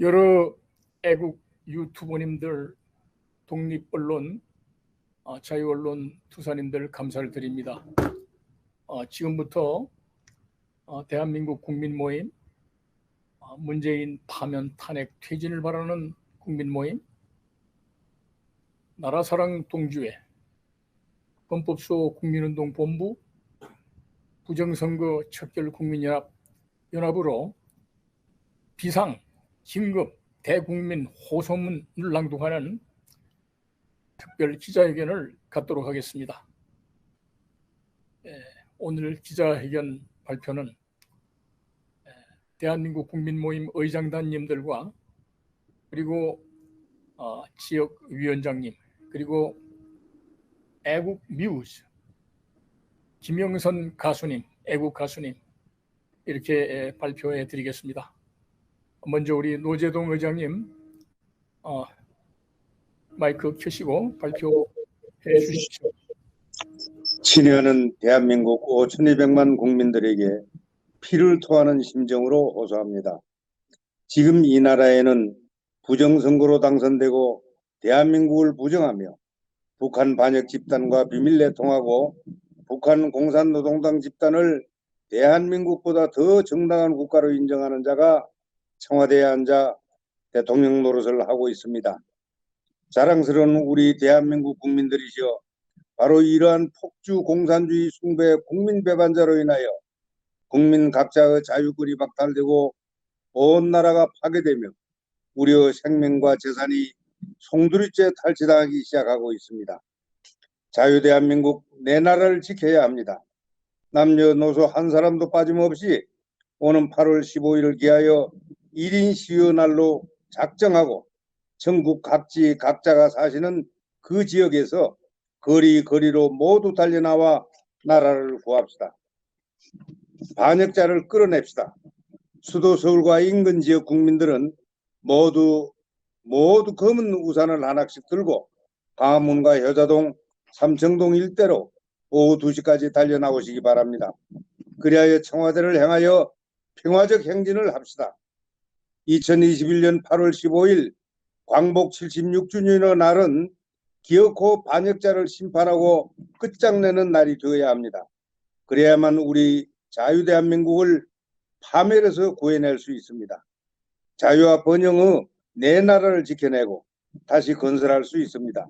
여러 애국 유튜버님들, 독립언론, 어, 자유언론 투사님들 감사를 드립니다. 어, 지금부터 어, 대한민국 국민 모임, 어, 문재인 파면 탄핵 퇴진을 바라는 국민 모임, 나라사랑 동주회, 헌법소 국민운동 본부, 부정선거 척결 국민연합 연합으로 비상 긴급 대국민 호소문을 낭독하는 특별 기자회견을 갖도록 하겠습니다. 예, 오늘 기자회견 발표는 예, 대한민국 국민모임 의장단님들과 그리고 어, 지역위원장님 그리고 애국 뮤즈 김영선 가수님 애국 가수님 이렇게 예, 발표해 드리겠습니다. 먼저 우리 노재동 의장님 어, 마이크 켜시고 발표해 주십시오. 친애하는 대한민국 5,200만 국민들에게 피를 토하는 심정으로 호소합니다. 지금 이 나라에는 부정선거로 당선되고 대한민국을 부정하며 북한 반역 집단과 비밀 내 통하고 북한 공산노동당 집단을 대한민국보다 더 정당한 국가로 인정하는 자가 청와대에 앉아 대통령 노릇을 하고 있습니다. 자랑스러운 우리 대한민국 국민들이시여 바로 이러한 폭주 공산주의 숭배 국민 배반자로 인하여 국민 각자의 자유권이 박탈되고 온 나라가 파괴되며 우리의 생명과 재산이 송두리째 탈취당하기 시작하고 있습니다. 자유 대한민국 내 나라를 지켜야 합니다. 남녀노소 한 사람도 빠짐없이 오는 8월 15일을 기하여 1인 시위 날로 작정하고 전국 각지 각자가 사시는 그 지역에서 거리 거리로 모두 달려나와 나라를 구합시다. 반역자를 끌어냅시다. 수도 서울과 인근 지역 국민들은 모두 모두 검은 우산을 하나씩 들고 강화문과 효자동, 삼청동 일대로 오후 2시까지 달려나오시기 바랍니다. 그리하여 청와대를 향하여 평화적 행진을 합시다. 2021년 8월 15일 광복 76주년의 날은 기어코 반역자를 심판하고 끝장내는 날이 되어야 합니다. 그래야만 우리 자유대한민국을 파멸에서 구해낼 수 있습니다. 자유와 번영의 내 나라를 지켜내고 다시 건설할 수 있습니다.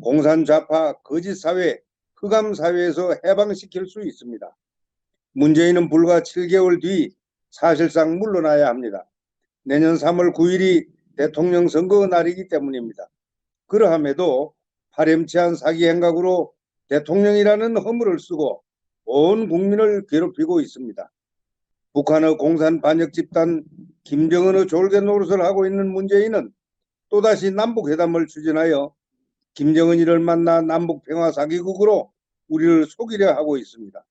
공산 좌파 거짓 사회, 흑암 사회에서 해방시킬 수 있습니다. 문재인은 불과 7개월 뒤 사실상 물러나야 합니다. 내년 3월 9일이 대통령 선거 날이기 때문입니다. 그러함에도 파렴치한 사기 행각으로 대통령이라는 허물을 쓰고 온 국민을 괴롭히고 있습니다. 북한의 공산 반역 집단 김정은의 졸개 노릇을 하고 있는 문재인은 또다시 남북 회담을 추진하여 김정은이를 만나 남북 평화 사기국으로 우리를 속이려 하고 있습니다.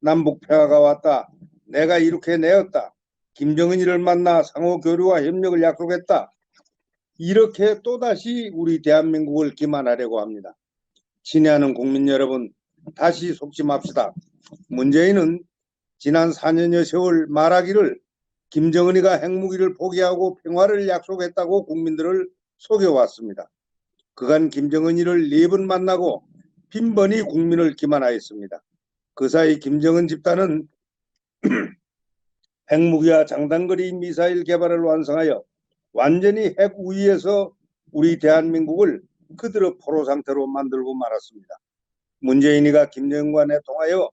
남북 평화가 왔다. 내가 이렇게 내었다. 김정은이를 만나 상호 교류와 협력을 약속했다. 이렇게 또다시 우리 대한민국을 기만하려고 합니다. 친애하는 국민 여러분, 다시 속지 맙시다. 문재인은 지난 4년여 세월 말하기를 김정은이가 핵무기를 포기하고 평화를 약속했다고 국민들을 속여왔습니다. 그간 김정은이를 네 번 만나고 빈번히 국민을 기만하였습니다. 그 사이 김정은 집단은 핵무기와 장단거리 미사일 개발을 완성하여 완전히 핵 우위에서 우리 대한민국을 그들의 포로 상태로 만들고 말았습니다. 문재인이가 김정은과 내통하여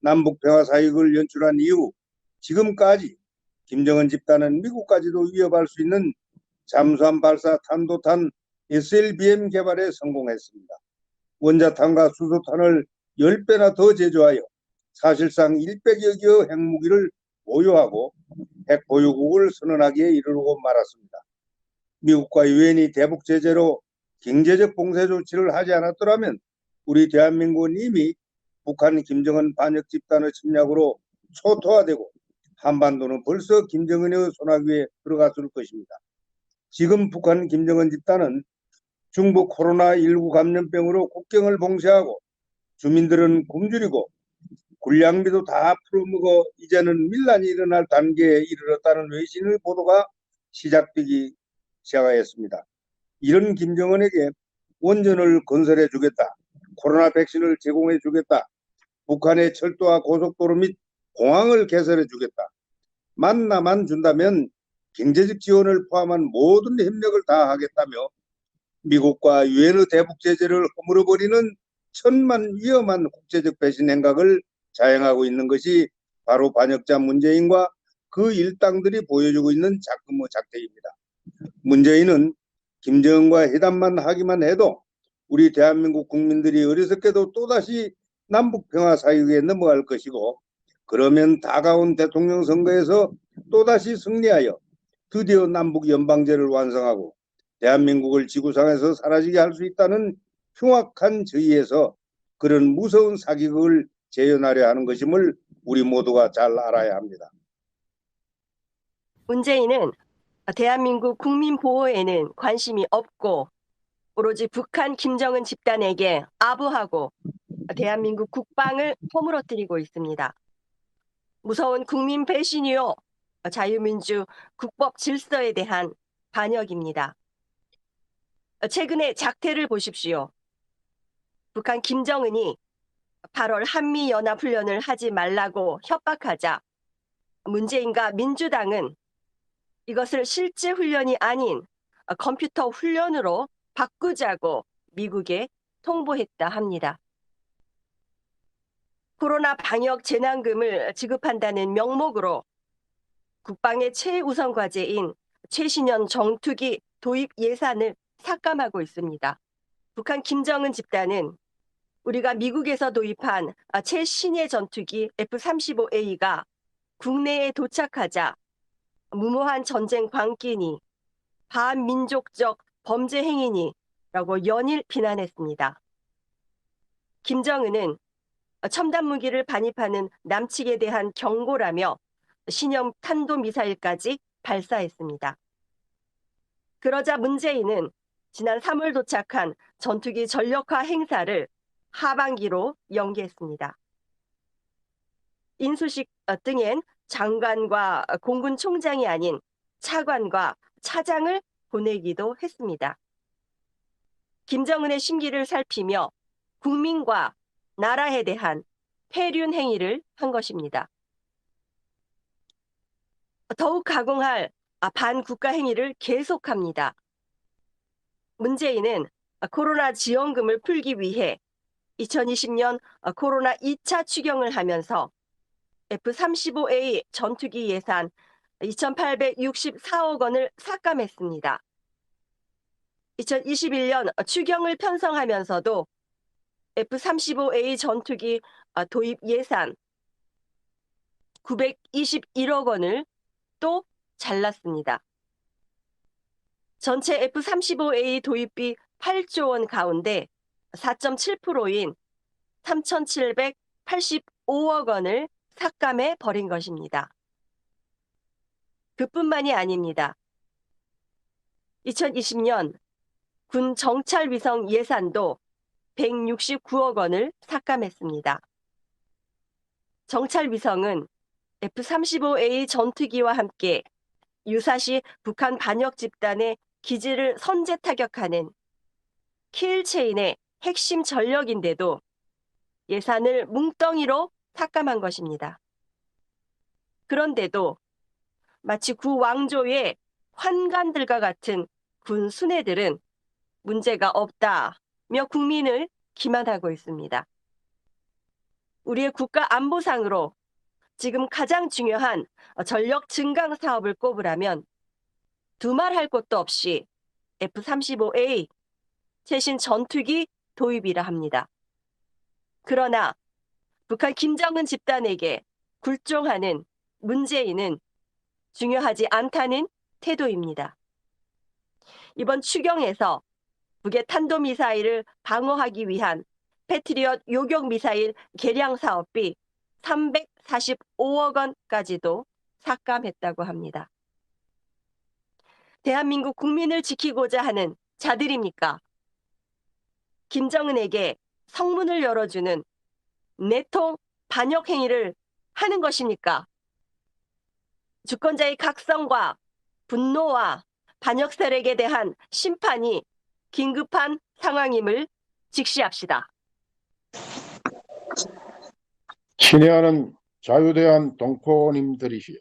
남북 평화 사익을 연출한 이후 지금까지 김정은 집단은 미국까지도 위협할 수 있는 잠수함 발사 탄도탄 SLBM 개발에 성공했습니다. 원자탄과 수소탄을 10배나 더 제조하여 사실상 100여 개 핵무기를 보유하고 핵 보유국을 선언하기에 이르고 말았습니다. 미국과 유엔이 대북 제재로 경제적 봉쇄 조치를 하지 않았더라면 우리 대한민국은 이미 북한 김정은 반역 집단의 침략으로 초토화되고 한반도는 벌써 김정은의 소나기에 들어갔을 것입니다. 지금 북한 김정은 집단은 중국 코로나19 감염병으로 국경을 봉쇄하고 주민들은 굶주리고 군량비도 다 풀어먹어 이제는 밀란이 일어날 단계에 이르렀다는 외신의 보도가 시작되기 시작하였습니다. 이런 김정은에게 원전을 건설해 주겠다. 코로나 백신을 제공해 주겠다. 북한의 철도와 고속도로 및 공항을 개설해 주겠다. 만나만 준다면 경제적 지원을 포함한 모든 협력을 다 하겠다며 미국과 유엔의 대북 제재를 허물어버리는 천만 위험한 국제적 배신 행각을 자행하고 있는 것이 바로 반역자 문재인과 그 일당들이 보여주고 있는 작금의 작태입니다. 문재인은 김정은과 회담만 하기만 해도 우리 대한민국 국민들이 어리석게도 또다시 남북 평화 사유에 넘어갈 것이고 그러면 다가온 대통령 선거에서 또다시 승리하여 드디어 남북 연방제를 완성하고 대한민국을 지구상에서 사라지게 할 수 있다는 흉악한 저희에서 그런 무서운 사기극을 재현하려 하는 것임을 우리 모두가 잘 알아야 합니다. 문재인은 대한민국 국민 보호에는 관심이 없고 오로지 북한 김정은 집단에게 아부하고 대한민국 국방을 허물어뜨리고 있습니다. 무서운 국민 배신이요 자유민주 국법 질서에 대한 반역입니다. 최근의 작태를 보십시오. 북한 김정은이 8월 한미연합훈련을 하지 말라고 협박하자 문재인과 민주당은 이것을 실제 훈련이 아닌 컴퓨터 훈련으로 바꾸자고 미국에 통보했다 합니다. 코로나 방역 재난금을 지급한다는 명목으로 국방의 최우선 과제인 최신형 정투기 도입 예산을 삭감하고 있습니다. 북한 김정은 집단은 우리가 미국에서 도입한 최신의 전투기 F-35A가 국내에 도착하자 무모한 전쟁 광기니 반민족적 범죄 행위니 라고 연일 비난했습니다. 김정은은 첨단 무기를 반입하는 남측에 대한 경고라며 신형 탄도미사일까지 발사했습니다. 그러자 문재인은 지난 3월 도착한 전투기 전력화 행사를 하반기로 연기했습니다. 인수식 등엔 장관과 공군 총장이 아닌 차관과 차장을 보내기도 했습니다. 김정은의 심기를 살피며 국민과 나라에 대한 폐륜 행위를 한 것입니다. 더욱 가공할 반국가 행위를 계속합니다. 문재인은 코로나 지원금을 풀기 위해 2020년 코로나 2차 추경을 하면서 F-35A 전투기 예산 2,864억 원을 삭감했습니다. 2021년 추경을 편성하면서도 F-35A 전투기 도입 예산 921억 원을 또 잘랐습니다. 전체 F-35A 도입비 8조 원 가운데 4.7%인 3,785억 원을 삭감해 버린 것입니다. 그뿐만이 아닙니다. 2020년 군 정찰 위성 예산도 169억 원을 삭감했습니다. 정찰 위성은 F-35A 전투기와 함께 유사시 북한 반역 집단의 기지를 선제 타격하는 킬체인의 핵심 전력인데도 예산을 뭉덩이로 삭감한 것입니다. 그런데도 마치 구 왕조의 환관들과 같은 군 순회들은 문제가 없다며 국민을 기만하고 있습니다. 우리의 국가 안보상으로 지금 가장 중요한 전력 증강 사업을 꼽으라면 두말할 것도 없이 F-35A 최신 전투기 도입이라 합니다. 그러나 북한 김정은 집단에게 굴종하는 문재인은 중요하지 않다는 태도입니다. 이번 추경에서 북의 탄도미사일을 방어하기 위한 패트리엇 요격 미사일 개량 사업비 345억 원까지도 삭감했다고 합니다. 대한민국 국민을 지키고자 하는 자들입니까? 김정은에게 성문을 열어주는 내통 반역 행위를 하는 것입니까? 주권자의 각성과 분노와 반역 세력에 대한 심판이 긴급한 상황임을 직시합시다. 친애하는 자유대한 동포님들이시여.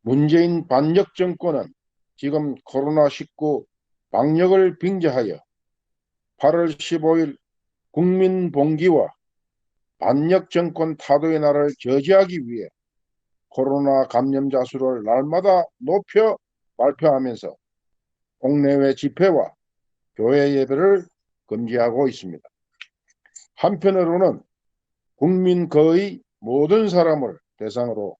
문재인 반역 정권은 지금 코로나19 방역을 빙자하여 8월 15일 국민 봉기와 반역 정권 타도의 날을 저지하기 위해 코로나 감염자 수를 날마다 높여 발표하면서 국내외 집회와 교회 예배를 금지하고 있습니다. 한편으로는 국민 거의 모든 사람을 대상으로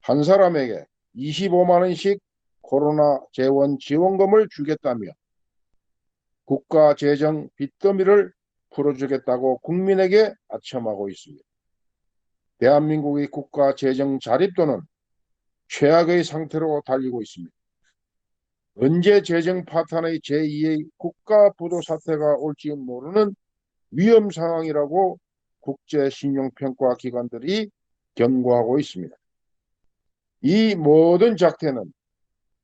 한 사람에게 25만 원씩 코로나 재원 지원금을 주겠다며 국가 재정 빚더미를 풀어주겠다고 국민에게 아첨하고 있습니다. 대한민국의 국가 재정 자립도는 최악의 상태로 달리고 있습니다. 언제 재정 파탄의 제2의 국가 부도 사태가 올지 모르는 위험 상황이라고 국제 신용평가 기관들이 경고하고 있습니다. 이 모든 작태는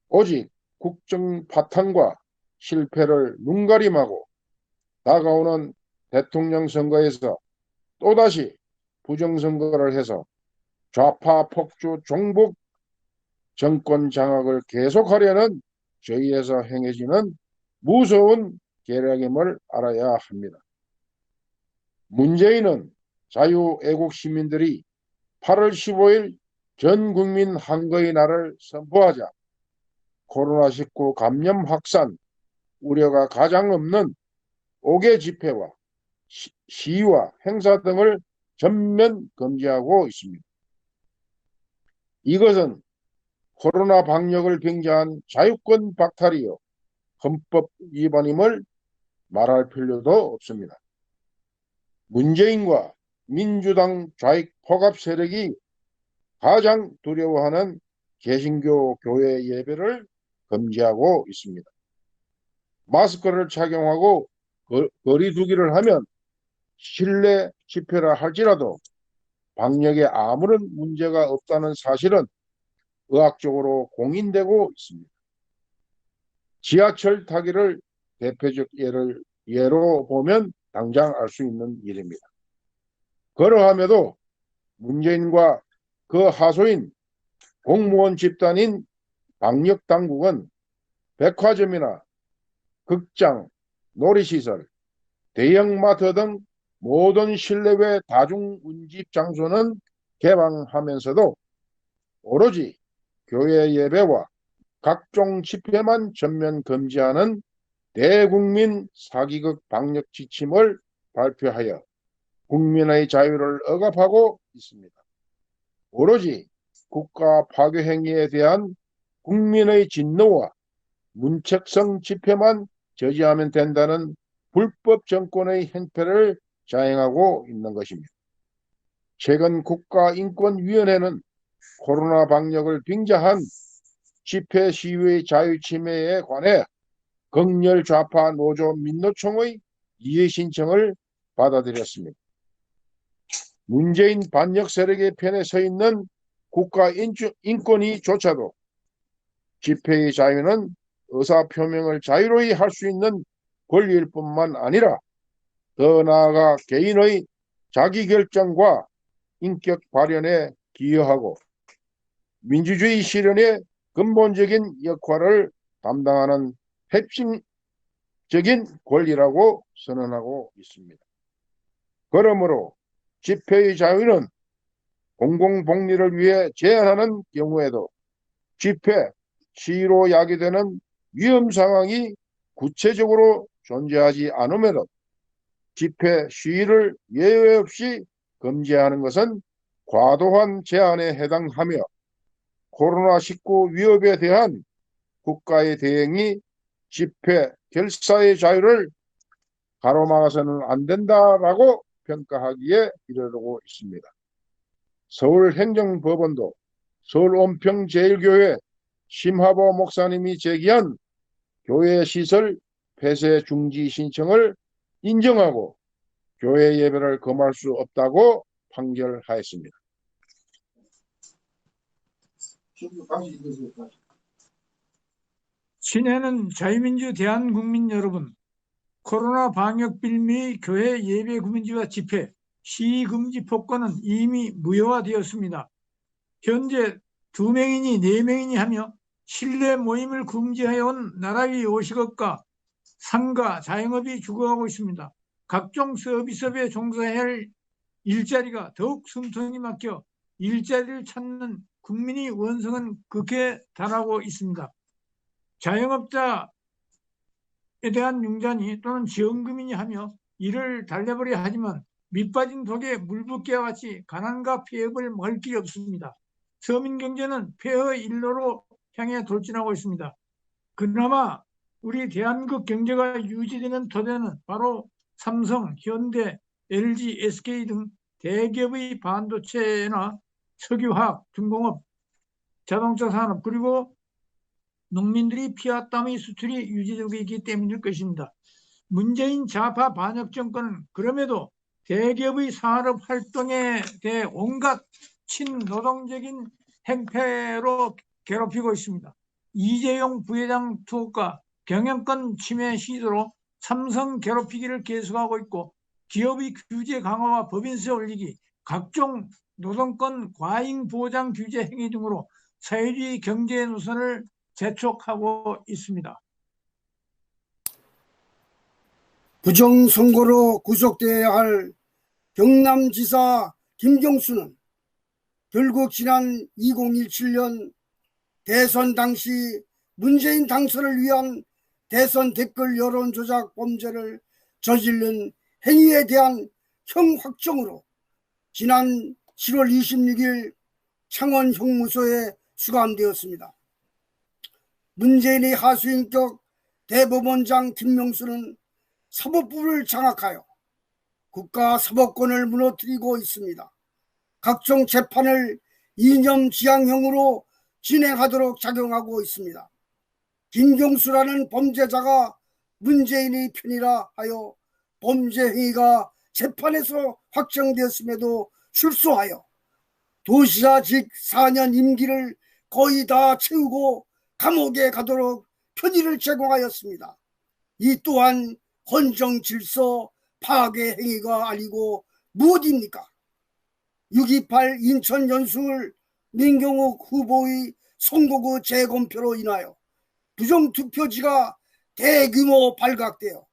오직 국정 파탄과 실패를 눈가림하고 다가오는 대통령 선거에서 또다시 부정선거를 해서 좌파 폭주 종북 정권 장악을 계속하려는 저희에서 행해지는 무서운 계략임을 알아야 합니다. 문재인은 자유애국 시민들이 8월 15일 전 국민 한거의 날을 선포하자 코로나19 감염 확산 우려가 가장 없는 5개 집회와 시- 시위와 행사 등을 전면 금지하고 있습니다. 이것은 코로나 방역을 빙자한 자유권 박탈이요 헌법 위반임을 말할 필요도 없습니다. 문재인과 민주당 좌익 포갑 세력이 가장 두려워하는 개신교 교회 예배를 금지하고 있습니다. 마스크를 착용하고 거- 거리 두기를 하면 실내 집회라 할지라도 방역에 아무런 문제가 없다는 사실은 의학적으로 공인되고 있습니다. 지하철 타기를 대표적 예를 예로 보면 당장 알 수 있는 일입니다. 그러함에도 문재인과 그 하소인 공무원 집단인 방역 당국은 백화점이나 극장, 놀이시설, 대형마트 등 모든 실내외 다중운집 장소는 개방하면서도 오로지 교회 예배와 각종 집회만 전면 금지하는 대국민 사기극 방역 지침을 발표하여 국민의 자유를 억압하고 있습니다. 오로지 국가 파괴 행위에 대한 국민의 진노와 문책성 집회만 저지하면 된다는 불법 정권의 행패를 자행하고 있는 것입니다. 최근 국가인권위원회는 코로나 방역을 빙자한 집회 시위의 자유 침해에 관해 극렬 좌파 노조 민노총의 이해 신청을 받아들였습니다. 문재인 반역 세력의 편에 서 있는 국가 인주- 인권위조차도 집회의 자유는 의사 표명을 자유로이 할 수 있는 권리일 뿐만 아니라 더 나아가 개인의 자기결정과 인격 발현에 기여하고 민주주의 실현의 근본적인 역할을 담당하는 핵심적인 권리라고 선언하고 있습니다. 그러므로 집회의 자유는 공공복리를 위해 제한하는 경우에도 집회, 시위로 야기되는 위험 상황이 구체적으로 존재하지 않음에도 집회, 시위를 예외 없이 금지하는 것은 과도한 제한에 해당하며 코로나19 위협에 대한 국가의 대응이 집회, 결사의 자유를 가로막아서는 안 된다라고 평가하기에 이르르고 있습니다. 서울행정법원도 서울온평제일교회 심하보 목사님이 제기한 교회 시설 폐쇄 중지 신청을 인정하고 교회 예배를 금할 수 없다고 판결하였습니다. 친애는 자유민주 대한국민 여러분, 코로나 방역 빌미 교회 예배 금지와 집회, 시위 금지 폭거는 이미 무효화되었습니다. 현재 두 명이니 네 명이니 하며 실내 모임을 금지하여 온 나라의 요식업과 상가, 자영업이 죽어가고 있습니다. 각종 서비스업에 종사해야 할 일자리가 더욱 숨통이 막혀 일자리를 찾는 국민의 원성은 극에 달하고 있습니다. 자영업자에 대한 융자니 또는 지원금이니 하며 이를 달래버려야 하지만 밑빠진 독에 물붓기와 같이 가난과 폐업을 막을 길이 없습니다. 서민 경제는 폐허 일로로 향해 돌진하고 있습니다. 그나마 우리 대한민국 경제가 유지되는 토대는 바로 삼성, 현대, LG, SK 등 대기업의 반도체나 석유화학, 중공업, 자동차 산업 그리고 농민들이 피와 땀의 수출이 유지되고 있기 때문일 것입니다. 문재인 좌파 반역 정권은 그럼에도 대기업의 산업 활동에 대해 온갖 친노동적인 행태로 괴롭히고 있습니다. 이재용 부회장 투옥과 경영권 침해 시도로 삼성 괴롭히기를 계속하고 있고 기업의 규제 강화와 법인세 올리기, 각종 노동권 과잉 보장 규제 행위 등으로 사회주의 경제 노선을 재촉하고 있습니다. 부정선거로 구속되어야 할 경남지사 김경수는 결국 지난 2017년 대선 당시 문재인 당선을 위한 대선 댓글 여론 조작 범죄를 저지른 행위에 대한 형 확정으로 지난 7월 26일 창원 형무소에 수감되었습니다. 문재인의 하수인격 대법원장 김명수는 사법부를 장악하여 국가 사법권을 무너뜨리고 있습니다. 각종 재판을 이념 지향형으로 진행하도록 작용하고 있습니다. 김경수라는 범죄자가 문재인의 편이라 하여 범죄 행위가 재판에서 확정되었음에도 출소하여 도시가직 4년 임기를 거의 다 채우고 감옥에 가도록 편의를 제공하였습니다. 이 또한 헌정 질서 파괴 행위가 아니고 무엇입니까? 6.28 인천 연수을 민경욱 후보의 선거구 재검표로 인하여 부정투표지가 대규모 발각되어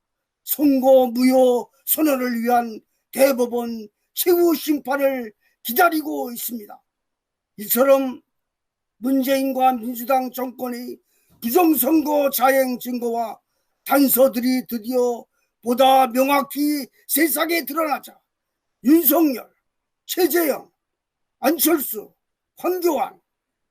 선거 무효 선언을 위한 대법원 최후 심판을 기다리고 있습니다. 이처럼 문재인과 민주당 정권의 부정선거 자행 증거와 단서들이 드디어 보다 명확히 세상에 드러나자 윤석열, 최재형, 안철수, 황교안,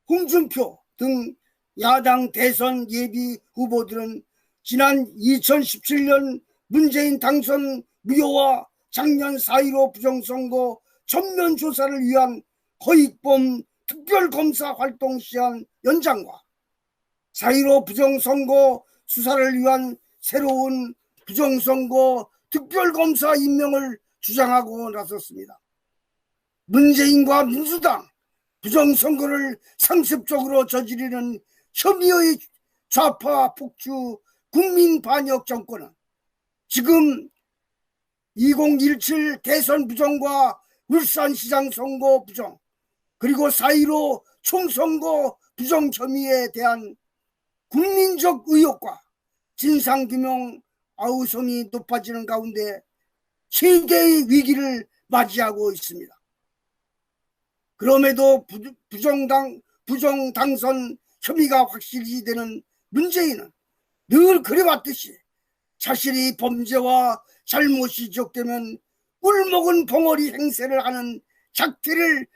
홍준표 등 야당 대선 예비 후보들은 지난 2017년 문재인 당선 무효와 작년 4.15 부정선거 전면 조사를 위한 허익범 특별검사 활동 시한 연장과 4.15 부정선거 수사를 위한 새로운 부정선거 특별검사 임명을 주장하고 나섰습니다. 문재인과 민주당 부정선거를 상습적으로 저지르는 혐의의 좌파 폭주 국민 반역 정권은 지금 2017 대선 부정과 울산시장 선거 부정 그리고 4.15 총선거 부정 혐의에 대한 국민적 의혹과 진상규명 아우성이 높아지는 가운데 세계의 위기를 맞이하고 있습니다. 그럼에도 부- 부정당 부정 당선 혐의가 확실히 되는 문재인은 늘 그래왔듯이 자신이 범죄와 잘못이 지적되면 꿀먹은 벙어리 행세를 하는 작태를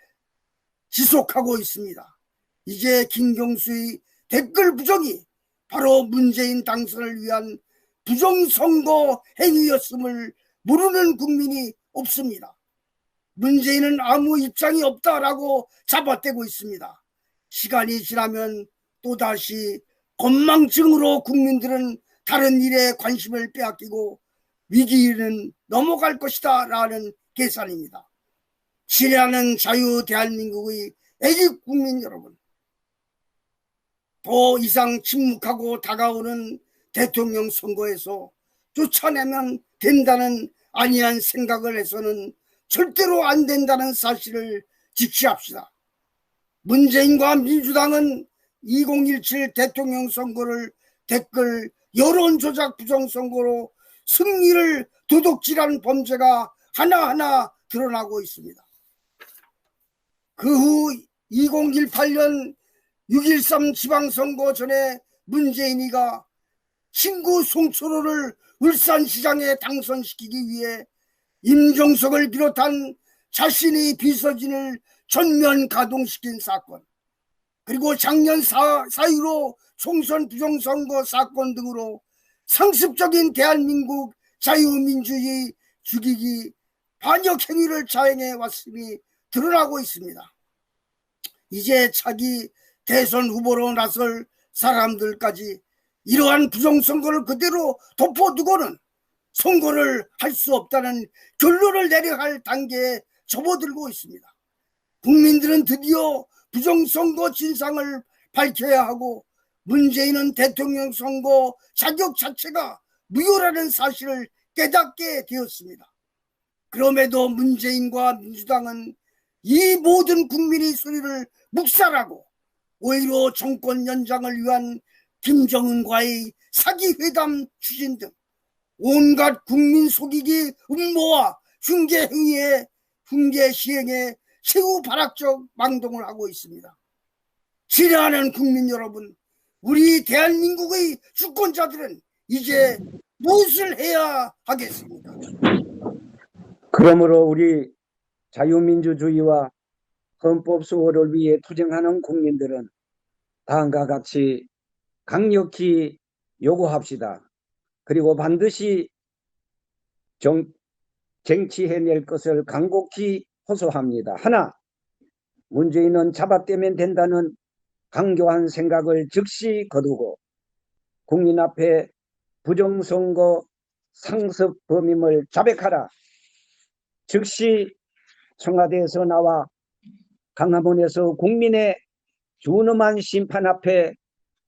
지속하고 있습니다. 이제 김경수의 댓글 부정이 바로 문재인 당선을 위한 부정선거 행위였음을 모르는 국민이 없습니다. 문재인은 아무 입장이 없다라고 잡아떼고 있습니다. 시간이 지나면 또다시 건망증으로 국민들은 다른 일에 관심을 빼앗기고 위기는 넘어갈 것이다 라는 계산입니다. 친애하는 자유 대한민국의 애국 국민 여러분 더 이상 침묵하고 다가오는 대통령 선거에서 쫓아내면 된다는 아니한 생각을 해서는 절대로 안 된다는 사실을 직시합시다. 문재인과 민주당은 2017 대통령 선거를 댓글 여론조작 부정선거로 승리를 도둑질한 범죄가 하나하나 드러나고 있습니다. 그 후 2018년 6.13 지방선거 전에 문재인이가 친구 송철호를 울산시장에 당선시키기 위해 임종석을 비롯한 자신의 비서진을 전면 가동시킨 사건 그리고 작년 4, 4.15 총선 부정선거 사건 등으로 상습적인 대한민국 자유민주주의 죽이기 반역 행위를 자행해 왔음이 드러나고 있습니다. 이제 차기 대선 후보로 나설 사람들까지 이러한 부정선거를 그대로 덮어두고는 선거를 할 수 없다는 결론을 내려야 할 단계에 접어들고 있습니다. 국민들은 드디어 부정선거 진상을 밝혀야 하고 문재인은 대통령 선거 자격 자체가 무효라는 사실을 깨닫게 되었습니다. 그럼에도 문재인과 민주당은 이 모든 국민의 소리를 묵살하고 오히려 정권 연장을 위한 김정은과의 사기 회담 추진 등 온갖 국민 속이기 음모와 흉계 행위에 흉계 시행에 최후 발악적 망동을 하고 있습니다. 지뢰하는 국민 여러분, 우리 대한민국의 주권자들은 이제 무엇을 해야 하겠습니까? 그러므로 우리 자유민주주의와 헌법 수호를 위해 투쟁하는 국민들은 다음과 같이 강력히 요구합시다. 그리고 반드시 정, 쟁취해낼 것을 간곡히 호소합니다. 하나, 문재인은 잡아떼면 된다는 강교한 생각을 즉시 거두고 국민 앞에 부정선거 상습 범임을 자백하라. 즉시 청와대에서 나와 강화문에서 국민의 준엄한 심판 앞에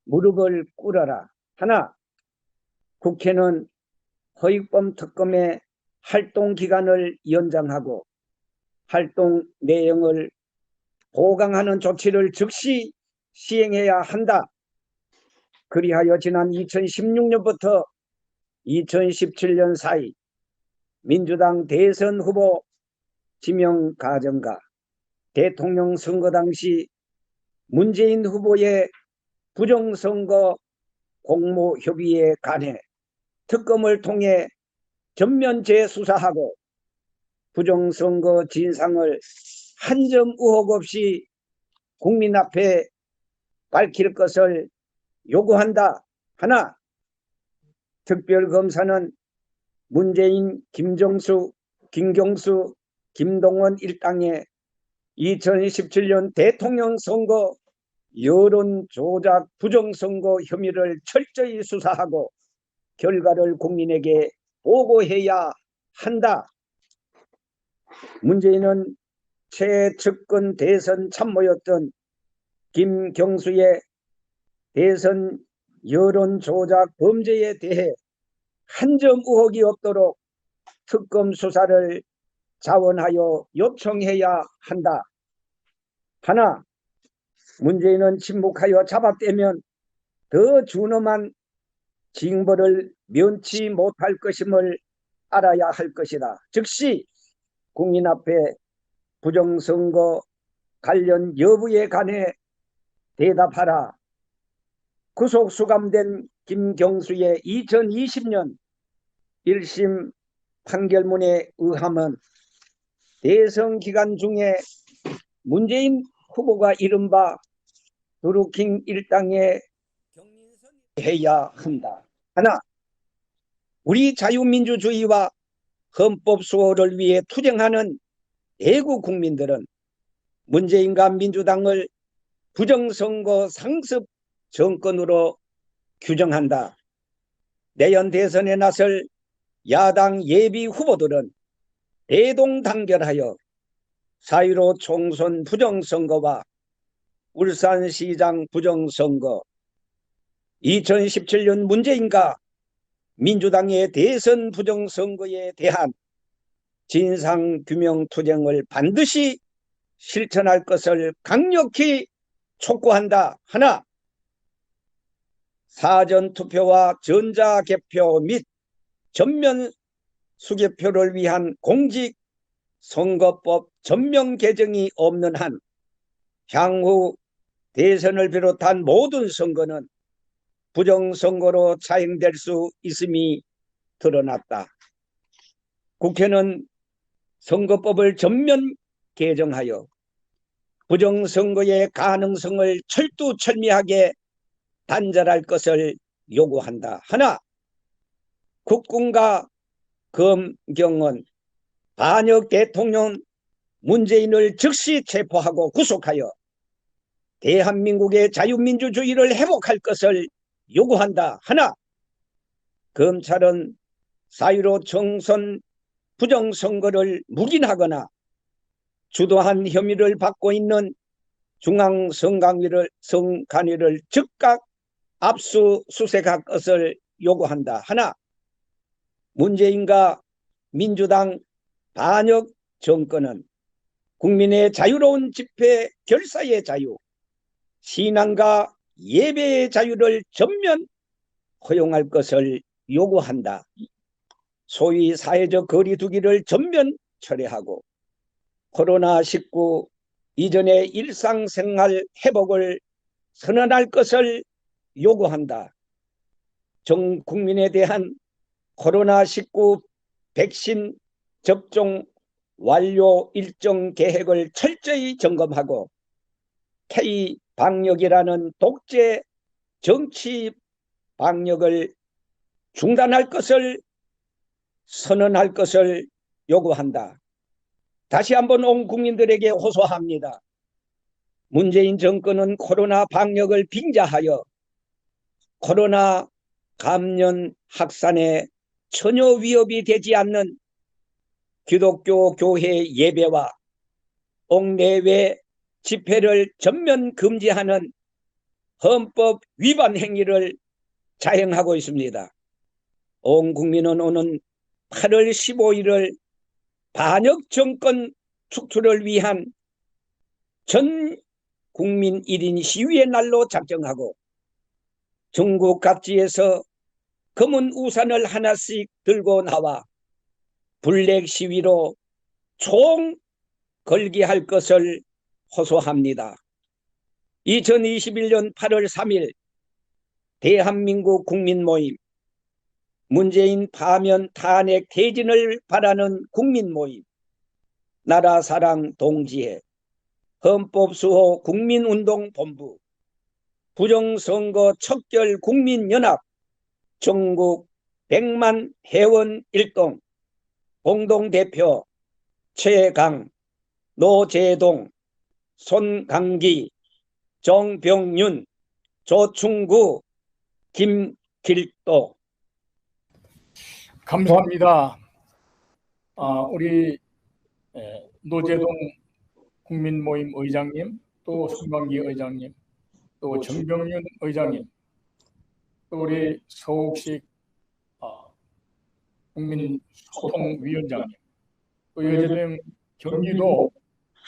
무릎을 꿇어라. 하나, 국회는 허익범 특검의 활동 기간을 연장하고 활동 내용을 보강하는 조치를 즉시 시행해야 한다. 그리하여 지난 2016년부터 2017년 사이 민주당 대선 후보 지명 과정과 대통령 선거 당시 문재인 후보의 부정선거 공모 협의에 관해 특검을 통해 전면 재수사하고 부정선거 진상을 한 점 의혹 없이 국민 앞에 밝힐 것을 요구한다. 하나, 특별검사는 문재인, 김정수, 김경수, 김동원 일당의 2017년 대통령 선거 여론 조작 부정선거 혐의를 철저히 수사하고 결과를 국민에게 보고해야 한다. 문재인은 최측근 대선 참모였던 김경수의 대선 여론 조작 범죄에 대해 한 점 의혹이 없도록 특검 수사를 자원하여 요청해야 한다. 하나, 문재인은 침묵하여 잡아떼면 더 준엄한 징벌을 면치 못할 것임을 알아야 할 것이다. 즉시 국민 앞에 부정선거 관련 여부에 관해 대답하라. 구속 수감된 김경수의 2020년 1심 판결문에 의하면 대선 기간 중에 문재인 후보가 이른바 드루킹 일당에 해야 한다. 하나, 우리 자유민주주의와 헌법 수호를 위해 투쟁하는 대구 국민들은 문재인과 민주당을 부정선거 상습 정권으로 규정한다. 내년 대선에 나설 야당 예비 후보들은 대동단결하여 4.15 총선 부정선거와 울산시장 부정선거, 2017년 문재인과 민주당의 대선 부정선거에 대한 진상규명투쟁을 반드시 실천할 것을 강력히 촉구한다. 하나, 사전투표와 전자개표 및 전면 수개표를 위한 공직 선거법 전면 개정이 없는 한 향후 대선을 비롯한 모든 선거는 부정선거로 차행될 수 있음이 드러났다. 국회는 선거법을 전면 개정하여 부정선거의 가능성을 철두철미하게 단절할 것을 요구한다. 하나, 국군과 검경은 반역 대통령 문재인을 즉시 체포하고 구속하여 대한민국의 자유민주주의를 회복할 것을 요구한다. 하나, 검찰은 사유로 총선 부정선거를 묵인하거나 주도한 혐의를 받고 있는 중앙선관위를 선관위를 즉각 압수수색할 것을 요구한다. 하나, 문재인과 민주당 반역 정권은 국민의 자유로운 집회 결사의 자유, 신앙과 예배의 자유를 전면 허용할 것을 요구한다. 소위 사회적 거리 두기를 전면 철회하고 코로나19 이전의 일상생활 회복을 선언할 것을 요구한다. 전 국민에 대한 코로나19 백신 접종 완료 일정 계획을 철저히 점검하고 K 방역이라는 독재 정치 방역을 중단할 것을 선언할 것을 요구한다. 다시 한번 온 국민들에게 호소합니다. 문재인 정권은 코로나 방역을 빙자하여 코로나 감염 확산에 전혀 위협이 되지 않는 기독교 교회 예배와 옥내외 집회를 전면 금지하는 헌법 위반 행위를 자행하고 있습니다. 온 국민은 오는 8월 15일을 반역 정권 축출을 위한 전 국민 1인 시위의 날로 작정하고 전국 각지에서 검은 우산을 하나씩 들고 나와 블랙 시위로 총 걸기할 것을 호소합니다. 2021년 8월 3일 대한민국 국민 모임 문재인 파면 탄핵 퇴진을 바라는 국민 모임 나라 사랑 동지회 헌법 수호 국민운동 본부 부정선거 척결 국민연합 전국 100만 회원 일동 공동대표 최강 노재동 손강기 정병윤 조충구 김길도 감사합니다. 아, 우리 에, 노재동 국민모임 의장님, 또 손광기 의장님, 또 정병윤 의장님, 또 우리 서욱식 아, 국민소통위원장님, 또 여재동 경기도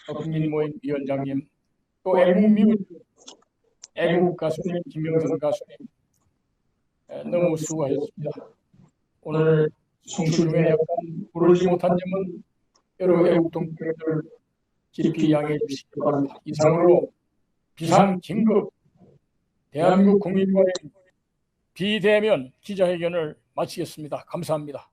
국민모임 위원장님, 또 애국민 애국 가수님 김영선 가수님 에, 너무 수고하셨습니다. 오늘 송출 중에 약간 부르지 못한 점은 여러 애국 동포들 깊이 양해해 주시기 바랍니다. 이상으로 비상 긴급 대한민국 국민과의 비대면 기자회견을 마치겠습니다. 감사합니다.